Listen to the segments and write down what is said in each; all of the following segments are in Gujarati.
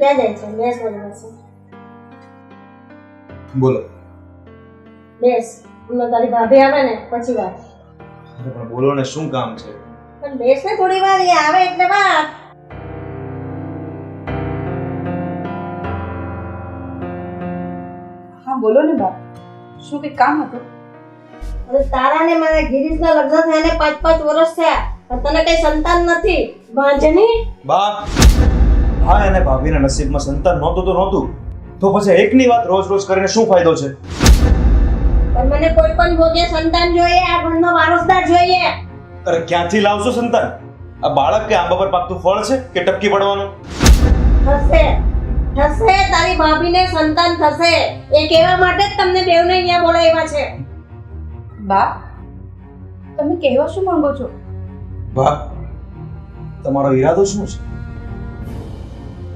ક્યાં જાય છે બેસ બોલી. છે બોલો બેસ હમણાં તારી ભાભી આવે ને પછી વાત અરે પણ બોલો ને શું કામ છે? પણ બેસ ને થોડી વાર એ આવે એટલે વાત હા બોલો ને બા શું કંઈ કામ હતું? અરે તારા ને મારા ગિરીશના લગ્ન થયા ને પાંચ પાંચ વર્ષ થયા. પણ તને કઈ સંતાન નથી. ભાંજની બા હા એને ભાભીના નસીબમાં સંતાન નહોતું તો નહોતું. તો પછી એકની વાત રોજ રોજ કરીને શું ફાયદો છે? પણ મને કોઈ પણ ભોગે સંતાન જોઈએ આ ઘરનો વારસદાર જોઈએ. અરે ક્યાંથી લાવશો સંતાન? આ બાળક કે આંબા પર પાકતું ફળ છે કે ટપકી પડવાનું? થશે થશે તારી ભાભીને સંતાન થશે. એ કહેવા માટે જ તમને બેવને અહીંયા બોલાવ્યા છે. બા તમે કહેવા શું માંગો છો? બા તમારો ઈરાદો શું છે?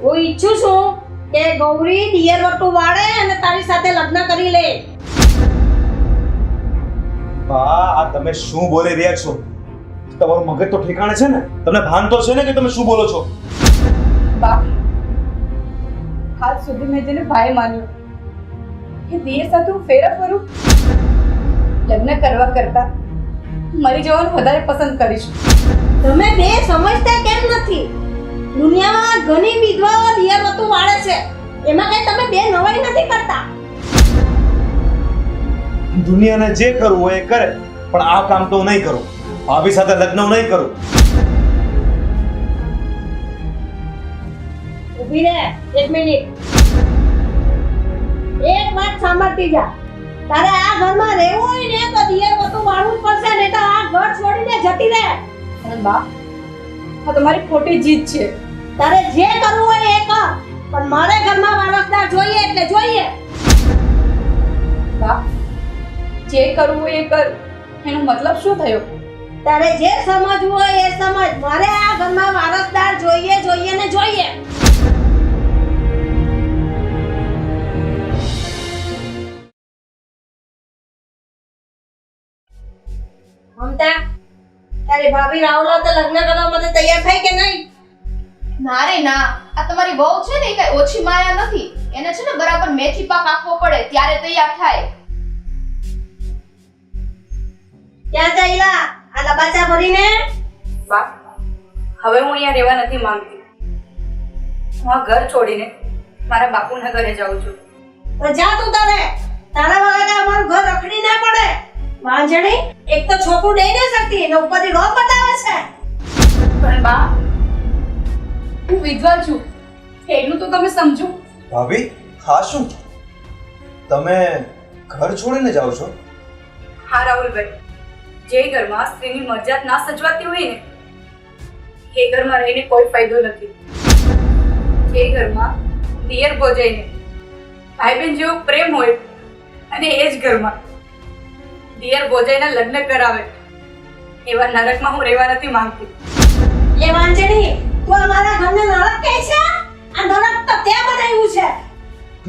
હું ઈચ્છું છું કે ગૌરી દિયર વટુ વાળે અને તારી સાથે લગ્ન કરી લે. બા આ તમે શું બોલી રહ્યા છો? તમારું મગજ તો ઠેકાણે છે ને? તમને ભાન તો છે ને કે તમે શું બોલો છો? બા હાલ સુધી મેં જેને ભાઈ માન્યો કે દિયર સાથે હું ફેરા ફરું. લગ્ન કરવા કરતા મરી જવાનું વધારે પસંદ કરીશ. તમે બે સમજતા કેમ નથી? દુનિયામાં ઘણી વિધવાઓ દિયર વટુ વાળે છે. એમાં કઈ તમે બે નવાઈ નથી કરતા. દુનિયાને જે કરવું હોય એ કરે પણ આ કામ તો નહીં કરું. ભાભી સાથે લગ્ન નહીં કરું. ઊભી રહે એક મિનિટ. એક વાત સાંભળતી જા. તારે આ ઘરમાં રહેવું હોય ને તો દિયર વતું વાળવું જ પડશે નહીં તો આ ઘર છોડીને જતી રહે. અને બા આ તમારી ખોટી જીત છે. તારે જે કરવું હોય એ કર. પણ મારે ઘરમાં વારસદાર જોઈએ એટલે જોઈએ. બા જે કરવું હોય એ કર. એનો મતલબ શું થયો? તારે જે સમજવું હોય એ સમજ. મારે આ ઘરમાં વારસદાર જોઈએ જોઈએ ને જોઈએ. મમતા તારી ભાભી રાહુલ તો લગ્ન કરવા માટે તૈયાર થઈ કે નહીં? ના રે ના આ તમારી વહુ છે ને કઈ ઓછી માયા નથી. એને છે ને બરાબર મેથી પાક આપવો પડે ત્યારે તૈયાર થાય. ક્યાં જઈલા આ લબાચા ભરીને? બા હવે હું અહીંયા રહેવા નથી માંગતી. હું આ ઘર છોડીને મારા બાપુના ઘરે જાઉં છું. તો જા તું તારે તારા વગર અમારું ઘર રખડી ના પડે. વાંજણી એક તો છોકરું દઈ ન શકતી ને ઉપરથી રોગ બતાવે છે. પણ બા હું વિધવા છું. એટલું તો તમે સમજો. ભાભી હા શું? તમે ઘર છોડીને જાઓ છો? હા રાહુલભાઈ. જે ઘરમાં સ્ત્રીની મરજાત ના સજવાતી હોય ને એ ઘરમાં રહીને કોઈ ફાયદો નથી. જે ઘરમાં દિયર ભોજાઈને ભાઈ બહેન જેવો પ્રેમ હોય અને એ જ ઘરમાં દિયર ભોજાઈના લગ્ન કરાવે એવા નરકમાં હું રહેવા નથી માંગતી. એ વાંજણી તું અમારા ઘરને નરક કહે છે? આ નરક તો તે બનાવ્યું છે.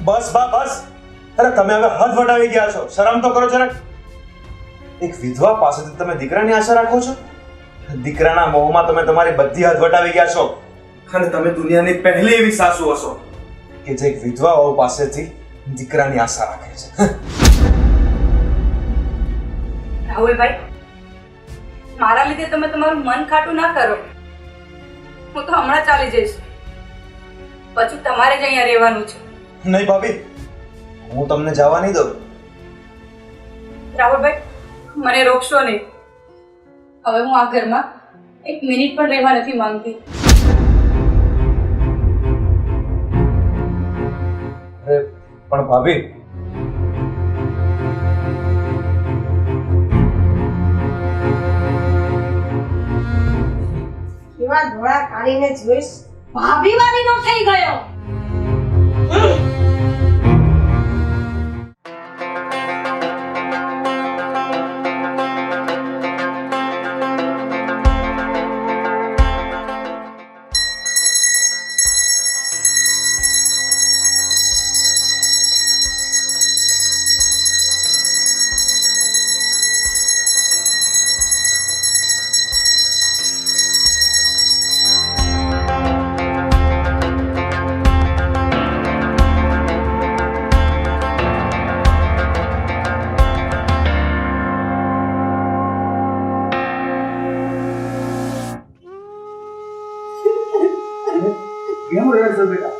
બસ બા બસ. અરે તમે હવે હદ વટાવી ગયા છો. શરમ તો કરો જરાક એક વિધવા પાસેથી તમે દીકરાની આશા રાખો છો? દીકરાના મોહમાં તમે તમારી બધી હદ વટાવી ગયા છો. અને તમે દુનિયાની પહેલી એવી સાસુ હશો. કે જે એક વિધવાઓ પાસેથી દીકરાની આશા રાખે છે. રાહુલભાઈ મારા લીધે તમે તમારું મન ખાટું ના કરો. હું તો હમણાં ચાલી જઈશ. પછી તમારે જ અહીંયા રહેવાનું છે. નહીં ભાભી હું તમને જવા નહીં દઉં. રાહુલભાઈ મને રોકશો નહીં. હવે હું આ ઘરમાં એક મિનિટ પણ રહેવા નથી માંગતી. અરે પણ ભાભી કેવા ધોળા કાઢીને જોઈશ. ભાભી વાળીનો થઈ ગયો. કેમ રહે છો બેટા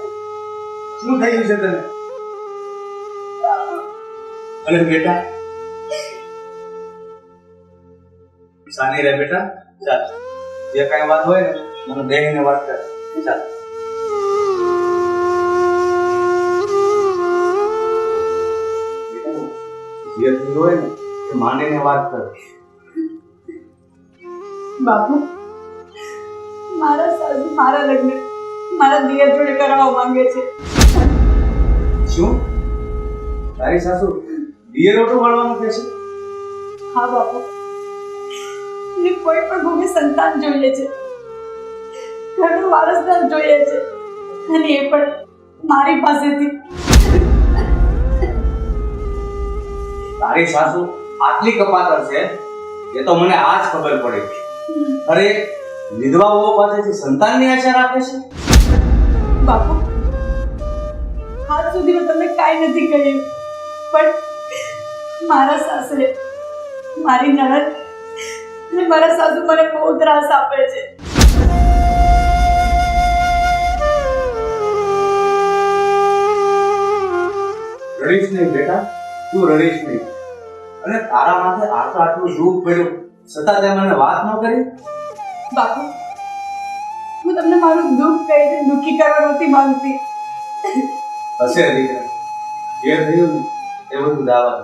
શું થયું છે તને અરે બેટા સાની રે બેટા ચાલ જે કાંઈ વાત હોય ને મને બેહીને વાત કર ચાલ બેટા, જે થયું હોય ને એ માંડીને વાત કર બાપુ મારા સાસુ મારા લગ્ન મારા દિયર જોડે કરાવવા માંગે છે. શું? તારી સાસુ દિયર ઓટો મળવાનું કહે છે? હા બાપુ. ને કોઈ પણ ભૂમિ સંતાન જોઈએ છે. ઘરનો વારસદાર જોઈએ છે. અને એ પણ મારી પાસેથી. તારી સાસુ આટલી કપાતર છે એ તો મને આજ ખબર પડી. અરે વિધવા વહુ પાસેથી સંતાનની આશા રાખે છે? બાપુ. આજ સુધી મેં તમને કાંઈ નથી કહ્યું. પણ મારા સાસરે મારી નડત અને મારા સાસુ મને બહુ ત્રાસ આપે છે. રડીશ નહીં બેટા તું રડીશ નહીં. અને તારા માથે આટલું આટલું દુઃખ પડ્યું છતાં તે મને વાત ન કરી? બાપુ હું તમને મારું દુઃખ કહીને દુઃખી કરવા નથી માંગતી હશે દીકરા. જે થયું એ બધું દાવા.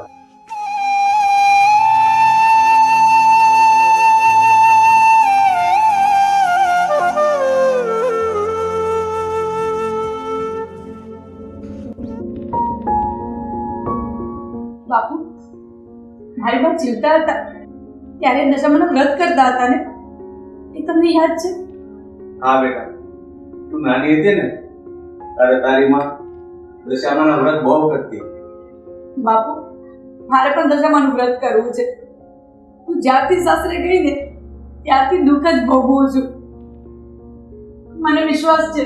બાપુ મારી બા જીવતા હતા. ત્યારે નશામાં વ્રત કરતા હતા ને? એ તમને યાદ છે? હા બેટા. તું નાની હતી ને તારે તારી માં દશામાના વ્રત બહુ કરતી. બાપુ મારે પણ દશામાનું વ્રત કરવું છે. હું જ્યારથી સાસરે ગઈ ને ત્યારથી દુઃખ જ ભોગવું છું. મને વિશ્વાસ છે.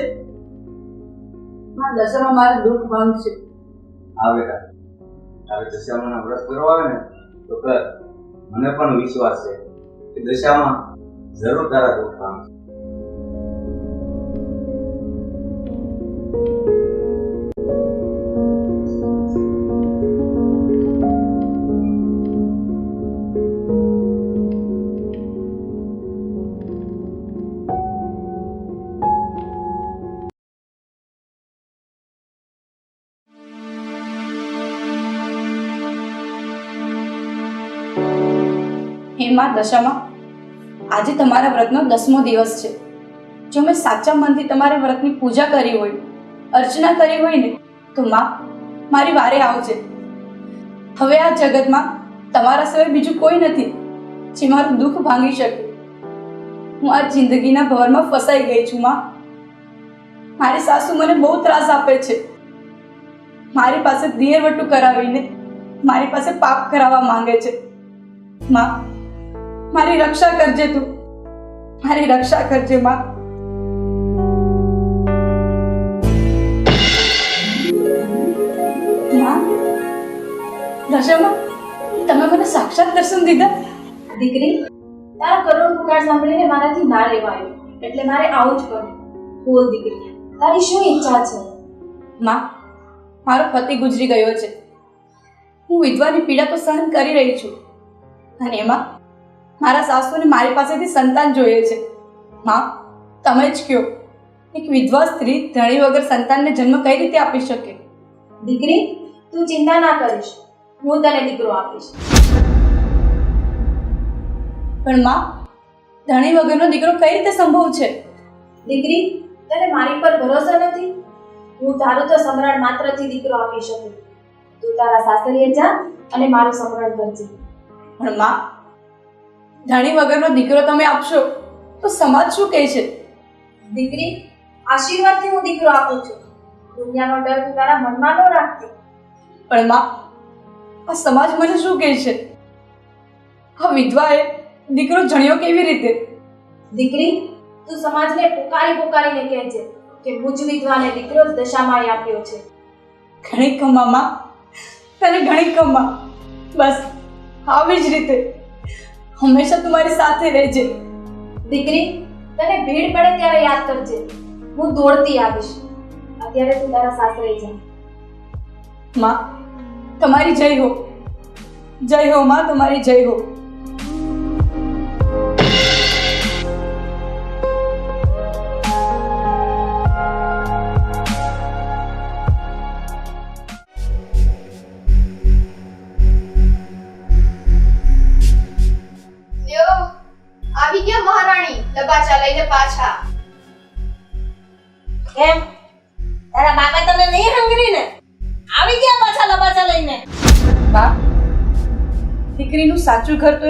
મારા દશામાં મારું દુઃખ છે. હા બેટા. તારે દશામાના વ્રત કરવા આવે ને તો કર. મને પણ વિશ્વાસ છે કે દશામાં જરૂર તારા દુઃખ પામશે હે માં દશામાં. આજે તમારા વ્રતનો દસમો દિવસ છે. જો મેં સાચા મનથી તમારા વ્રતની પૂજા કરી હોય, અર્ચના કરી હોય ને, તો માં, મારી વારે આવજે. હવે આ જગતમાં તમારા સિવાય બીજું કોઈ નથી, જે મારું દુઃખ ભાંગી શકે. હું આ જિંદગીના ભવરમાં ફસાઈ ગઈ છું, માં. મારી સાસુ મને બહુ ત્રાસ આપે છે. મારી પાસે દિયરવટું કરાવીને, મારી પાસે પાપ કરાવવા માંગે છે. માં મારી રક્ષા કરજે તું. મારી રક્ષા કરજે માં. દશામાં તમે મને સાક્ષાત દર્શન દીધા? દીકરી તારા કરોડ પુકાર સાંભળીને મારાથી ના લેવાયો એટલે મારે આવું જ પડ્યું બોલ દીકરી તારી શું ઈચ્છા છે? માં મારો પતિ ગુજરી ગયો છે. હું વિધવાની પીડા તો સહન કરી રહી છું. અને એમાં મારા સાસુને મારી પાસેથી સંતાન જોઈએ છે. માં તમે જ કહો એક વિધવા સ્ત્રી ધણી વગર સંતાનને જન્મ કઈ રીતે આપી શકે? દીકરી તું ચિંતા ના કરીશ. હું તને દીકરો આપીશ. પણ માં ધણી વગરનો દીકરો કઈ રીતે સંભવ છે? દીકરી તને મારી પર ભરોસો નથી? હું તારો તો સમ્રાટ માત્રથી દીકરો આપી શકું. તું તારા સાસરીએ જા અને મારું સમ્રાટ કરજે પણ માં ધણી વગરનો દીકરો તમે આપશો? તો સમાજ શું કહે છે? દીકરી આશીર્વાદથી હું દીકરો આપું છું. દુનિયાનો ડર તું તારા મનમાં ન રાખતી. પણ માં આ સમાજ મને શું કહે છે? આ વિધવાએ દીકરો જણ્યો કેવી રીતે? દીકરી તું સમાજને પુકારી પુકારીને કહેજે કે મુજ વિધવાને દીકરો જ દશામાં આપ્યો છે. ઘણી કમામાં માં તને ઘણી કમા. બસ આવી જ રીતે. હંમેશા તમારી સાથે રહેજે. દીકરી તને ભીડ પડે ત્યારે યાદ કરજે. હું દોડતી આવીશ. અત્યારે તું તારા સાસરે જા. માં તમારી જય હો. જય હો માં તમારી જય હો.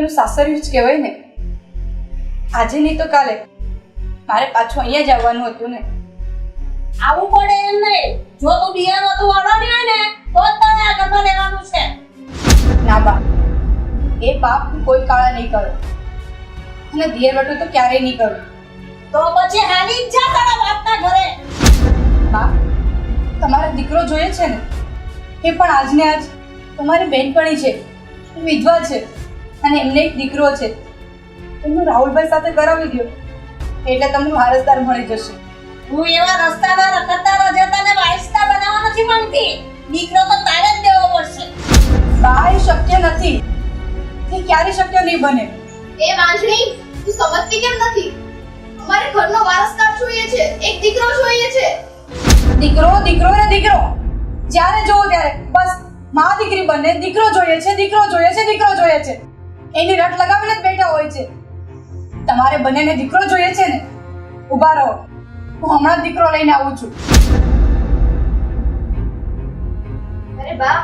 એનું સાસરિયું જ કહેવાય ને. આજે નહીં તો કાલે. મારે પાછું અહીંયા જ આવવાનું હતું ને. આવું પડે એમ નહીં. જો તું બિયાર તું અડાડી હોય ને તો જ તારે આ ઘરમાં રહેવાનું છે. ના બા એ પાપ હું કોઈ કાળા નહીં કરું. અને દિયર વટું તો ક્યારેય નહીં કરું. તો પછી હાલી જ જા તારા બાપના ઘરે. બા તમારો દીકરો જોઈએ છે ને? એ પણ આજને આજ. તમારી બેનપણી છે. વિધવા છે. અને એમને એક દીકરો છે. એમનું રાહુલભાઈ સાથે કરાવી દો એટલે તમને વારસદાર મળી જશે. હું એવા રસ્તાના રખડતા રજતાને વારસદાર બનાવવા નથી માંગતી. દીકરો તો તારે જ દેવો પડશે. બાય શક્ય નથી. તે ક્યારે શક્ય નહીં બને. એ વાંજણી તું સમજતી કેમ નથી? અમારે ઘરનો વારસદાર જોઈએ છે એક દીકરો જોઈએ છે. દીકરો દીકરો ને દીકરો. જ્યારે જોવો ત્યારે. બસ મા દીકરી બંને દીકરો જોઈએ છે દીકરો જોઈએ છે દીકરો જોઈએ છે. એની રટ લગાવીને જ બેઠા હોય છે. તમારે બંનેને દીકરો જોઈએ છે ને? ઊભા રહો. હું હમણાં દીકરો લઈને આવું છું. અરે બા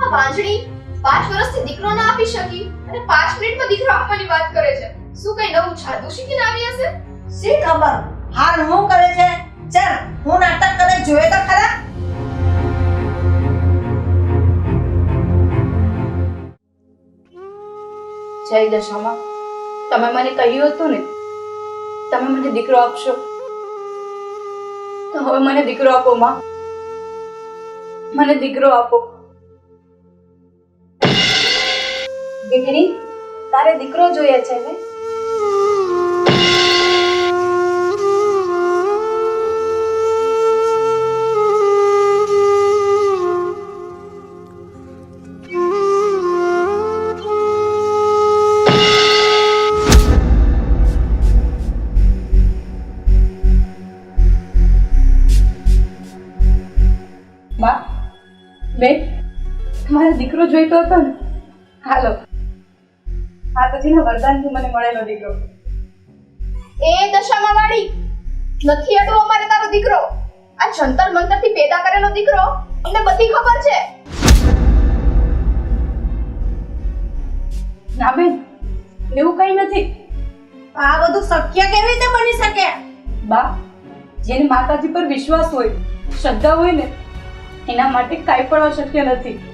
આ વાંજણી પાંચ વર્ષથી દીકરો ના આપી શકી અને પાંચ મિનિટમાં દીકરો આપવાની વાત કરે છે. શું કઈ નવું જાદુ શીખીને આવી હશે? શી ખબર? હાલ હું કરે છે? ચાલ હું નાટક કરે જોયે તો ખરા? જય દશામાં તમે મને કહ્યું હતું ને, તમે મને દીકરો આપશો. તો હવે મને દીકરો આપો, માં. મને દીકરો આપો. દીકરી, તારે દીકરો જોઈએ છે ને? દીકરો હતો ને? હાલો. છે વરદાનથી મને મળેલો દીકરો. એ દશામાં વાળી? નથી અડવો અમારે તારો દીકરો? આ જંતર મંતરથી પેદા કરેલો દીકરો? અમને બધી ખબર છે? ના બેન. એવું કઈ નથી. આ બધું શક્ય કેવી રીતે બની શકે? બા જેને માતાજી પર વિશ્વાસ હોય શ્રદ્ધા હોય ને એના માટે કાંઈ પણ અશક્ય નથી.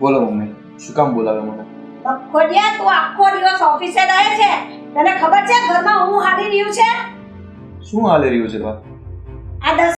બોલો મમ્મી શું કામ બોલાવે મને? બખોડિયા તું આખો દિવસ ઓફિસે રહે છે? તને ખબર છે ઘરમાં હું હાલી રહ્યું છે? શું હાલી રહ્યું છે બા આ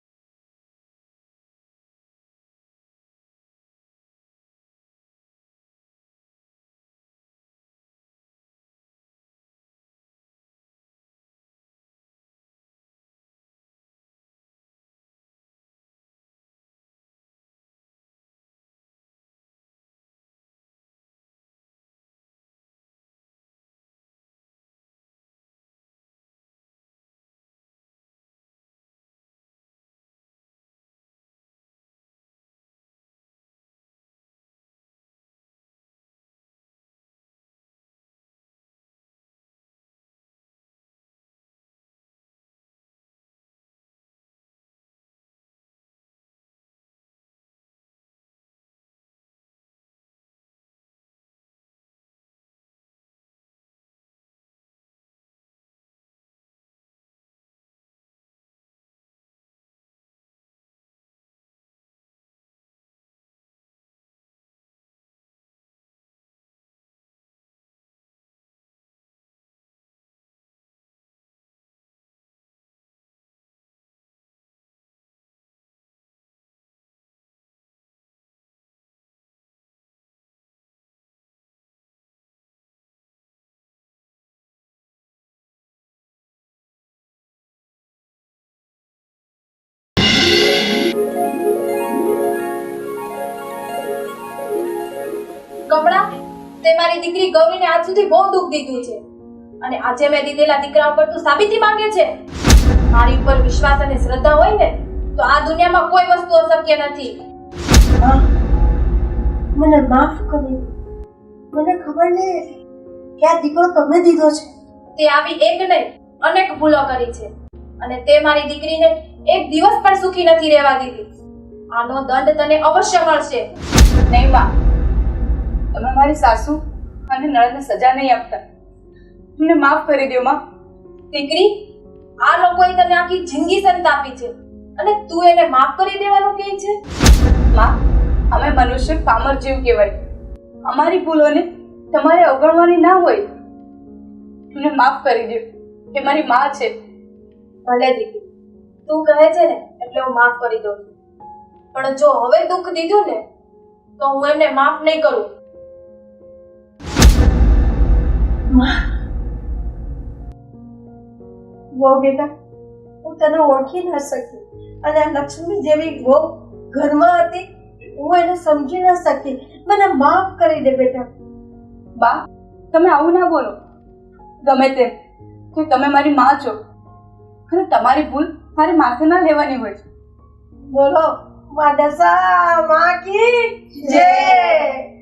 દસ તે મારી દીકરી ગૌરીને આજ સુધી બહુ દુઃખ દીધું છે. અને આજે મેં દીધેલા દીકરા ઉપર તું સાબિતી માંગે છે. મારી ઉપર વિશ્વાસ અને શ્રદ્ધા હોય ને તો આ દુનિયામાં કોઈ વસ્તુ અશક્ય નથી. મને માફ કરી મને ખબર ને કે આ દીકરો તમે દીધો છે. તે આવી એક નહીં અનેક ભૂલો કરી છે. અને તે મારી દીકરીને એક દિવસ પણ સુખી નથી રહેવા દીધી. આનો દંડ તને અવશ્ય મળશે. નહીં માં તમે મારી સાસુ અને નળને સજા નહીં આપતા. મને માફ કરી દો માં. દીકરી આ લોકોએ તને આખી જિંદગી સંતાપી છે અને તું એને માફ કરી દેવાનું કહે છે? માં અમે મનુષ્ય પામર જીવ કહેવાય. અમારી ભૂલોને તમારે અવગણવાની ના હોય. મને માફ કરી દો એ મારી માં છે. ભલે દીકરી તું કહે છે ને એટલે હું માફ કરી દઉં છું. પણ જો હવે દુઃખ દીધું ને તો હું એને માફ નહીં કરું. વો બેટા હું તને ઓળખી ન શકી અને લક્ષ્મી જેવી વો ઘરમાં હતી હું એને સમજી ન શકી. મને માફ કરી દે બેટા. બા તમે આવું ના બોલો. ગમે તેમ કે તમે મારી માં છો અને તમારી ભૂલ મારે માથે ના લેવાની હોય. છે બોલો માદસા માં કી જય!